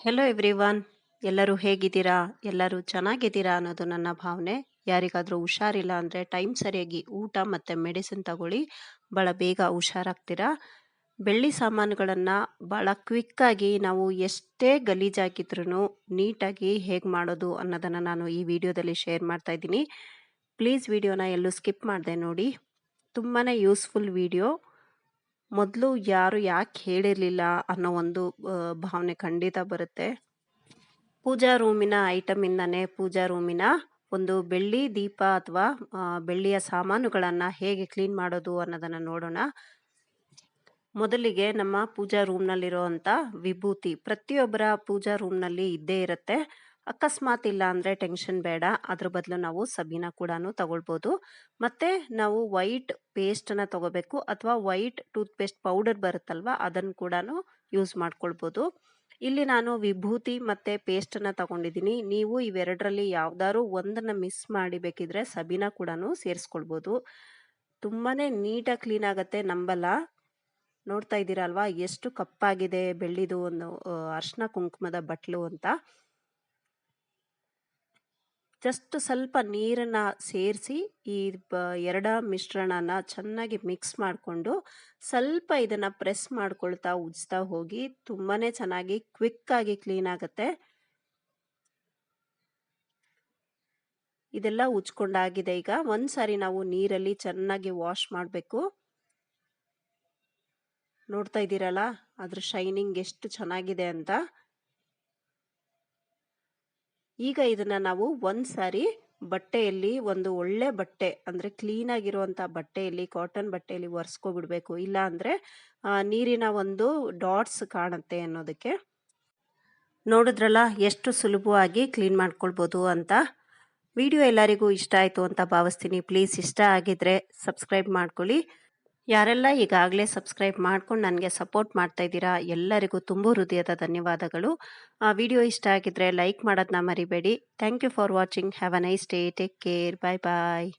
Hello everyone ಎಲ್ಲರೂ ಹೇಗಿದ್ದೀರಾ? ಎಲ್ಲರೂ ಚೆನ್ನಾಗಿದ್ದೀರಾ ಅನ್ನೋದು ನನ್ನ ಭಾವನೆ. ಯಾರಿಗಾದರೂ ಹುಷಾರಿಲ್ಲ ಅಂದರೆ ಟೈಮ್ ಸರಿಯಾಗಿ ಊಟ ಮತ್ತು ಮೆಡಿಸಿನ್ ತಗೊಳ್ಳಿ. ಭಾಳ ಬೇಗ ಹುಷಾರಾಗ್ತೀರಾ? ಬೆಳ್ಳಿ ಸಾಮಾನುಗಳನ್ನು ಭಾಳ ಕ್ವಿಕ್ಕಾಗಿ ನಾವು ಎಷ್ಟೇ ಗಲೀಜಾಗಿದ್ರೂ ನೀಟಾಗಿ ಹೇಗೆ ಮಾಡೋದು ಅನ್ನೋದನ್ನು ನಾನು ಈ ವಿಡಿಯೋದಲ್ಲಿ ಶೇರ್ ಮಾಡ್ತಾ ಇದ್ದೀನಿ. ಪ್ಲೀಸ್ ವಿಡಿಯೋನ ಎಲ್ಲೂ ಸ್ಕಿಪ್ ಮಾಡಿದೆ ನೋಡಿ. ತುಂಬಾ ಯೂಸ್ಫುಲ್ ವಿಡಿಯೋ ಮೊದಲು ಯಾರು ಯಾಕೆ ಹೇಳಿರಲಿಲ್ಲ ಅನ್ನೋ ಒಂದು ಭಾವನೆ ಖಂಡಿತ ಬರುತ್ತೆ. ಪೂಜಾ ರೂಮಿನ ಐಟಮಿಂದನೇ ಪೂಜಾ ರೂಮಿನ ಒಂದು ಬೆಳ್ಳಿ ದೀಪ ಅಥವಾ ಬೆಳ್ಳಿಯ ಸಾಮಾನುಗಳನ್ನು ಹೇಗೆ ಕ್ಲೀನ್ ಮಾಡೋದು ಅನ್ನೋದನ್ನು ನೋಡೋಣ. ಮೊದಲಿಗೆ ನಮ್ಮ ಪೂಜಾ ರೂಮ್ನಲ್ಲಿರುವಂಥ ವಿಭೂತಿ ಪ್ರತಿಯೊಬ್ಬರ ಪೂಜಾ ರೂಮ್ನಲ್ಲಿ ಇದ್ದೇ ಇರುತ್ತೆ. ಅಕಸ್ಮಾತ್ ಇಲ್ಲ ಅಂದರೆ ಟೆನ್ಷನ್ ಬೇಡ. ಅದ್ರ ಬದಲು ನಾವು ಸಬೀನ ಕೂಡ ತಗೊಳ್ಬೋದು. ಮತ್ತು ನಾವು ವೈಟ್ ಪೇಸ್ಟನ್ನು ತಗೋಬೇಕು ಅಥವಾ ವೈಟ್ ಟೂತ್ ಪೇಸ್ಟ್ ಪೌಡರ್ ಬರುತ್ತಲ್ವ ಅದನ್ನು ಕೂಡ ಯೂಸ್ ಮಾಡ್ಕೊಳ್ಬೋದು. ಇಲ್ಲಿ ನಾನು ವಿಭೂತಿ ಮತ್ತು ಪೇಸ್ಟನ್ನು ತಗೊಂಡಿದ್ದೀನಿ. ನೀವು ಇವೆರಡರಲ್ಲಿ ಯಾವ್ದಾದ್ರು ಒಂದನ್ನು ಮಿಸ್ ಮಾಡಿ ಬೇಕಿದ್ರೆ ಸಬೀನ ಕೂಡ ಸೇರಿಸ್ಕೊಳ್ಬೋದು. ತುಂಬಾ ನೀಟಾಗಿ ಕ್ಲೀನ್ ಆಗುತ್ತೆ, ನಂಬಲ್ಲ. ನೋಡ್ತಾ ಇದ್ದೀರಲ್ವಾ, ಎಷ್ಟು ಕಪ್ಪಾಗಿದೆ ಬೆಳ್ಳಿದು ಒಂದು ಅರ್ಶಿನ ಕುಂಕುಮದ ಬಟ್ಲು ಅಂತ. ಜಸ್ಟ್ ಸ್ವಲ್ಪ ನೀರನ್ನ ಸೇರಿಸಿ ಈ ಎರಡ ಮಿಶ್ರಣನ ಚೆನ್ನಾಗಿ ಮಿಕ್ಸ್ ಮಾಡಿಕೊಂಡು ಸ್ವಲ್ಪ ಇದನ್ನ ಪ್ರೆಸ್ ಮಾಡ್ಕೊಳ್ತಾ ಉಜ್ತಾ ಹೋಗಿ ತುಂಬಾನೇ ಚೆನ್ನಾಗಿ ಕ್ವಿಕ್ ಆಗಿ ಕ್ಲೀನ್ ಆಗುತ್ತೆ. ಇದೆಲ್ಲ ಉಜ್ಕೊಂಡಾಗಿದೆ ಈಗ. ಒಂದ್ಸಾರಿ ನಾವು ನೀರಲ್ಲಿ ಚೆನ್ನಾಗಿ ವಾಶ್ ಮಾಡಬೇಕು. ನೋಡ್ತಾ ಇದ್ದೀರಲ್ಲ? ಅದ್ರ ಶೈನಿಂಗ್ ಎಷ್ಟು ಚೆನ್ನಾಗಿದೆ ಅಂತ. ಈಗ ಇದನ್ನ ನಾವು ಒಂದ್ಸಾರಿ ಬಟ್ಟೆಯಲ್ಲಿ ಒಂದು ಒಳ್ಳೆ ಬಟ್ಟೆ, ಅಂದ್ರೆ ಕ್ಲೀನ್ ಆಗಿರುವಂತ ಬಟ್ಟೆಯಲ್ಲಿ ಕಾಟನ್ ಬಟ್ಟೆಯಲ್ಲಿ ಒರೆಸ್ಕೊಬಿಡ್ಬೇಕು. ಇಲ್ಲ ಅಂದ್ರೆ ನೀರಿನ ಒಂದು ಡಾಟ್ಸ್ ಕಾಣುತ್ತೆ ಅನ್ನೋದಕ್ಕೆ. ನೋಡಿದ್ರಲ್ಲ, ಎಷ್ಟು ಸುಲಭವಾಗಿ ಕ್ಲೀನ್ ಮಾಡ್ಕೊಳ್ಬೋದು ಅಂತ. ವಿಡಿಯೋ ಎಲ್ಲರಿಗೂ ಇಷ್ಟ ಆಯಿತು ಅಂತ ಭಾವಿಸ್ತೀನಿ. ಪ್ಲೀಸ್ ಇಷ್ಟ ಆಗಿದ್ರೆ ಸಬ್ಸ್ಕ್ರೈಬ್ ಮಾಡ್ಕೊಳ್ಳಿ. ಯಾರೆಲ್ಲ ಈಗಾಗಲೇ ಸಬ್ಸ್ಕ್ರೈಬ್ ಮಾಡ್ಕೊಂಡು ನನಗೆ ಸಪೋರ್ಟ್ ಮಾಡ್ತಾ ಇದ್ದೀರಾ, ಎಲ್ಲರಿಗೂ ತುಂಬ ಹೃದಯದ ಧನ್ಯವಾದಗಳು. ಆ ವಿಡಿಯೋ ಇಷ್ಟ ಆಗಿದ್ದರೆ ಲೈಕ್ ಮಾಡೋದನ್ನ ಮರಿಬೇಡಿ. Thank you for watching. Have a nice day. Take care. Bye bye.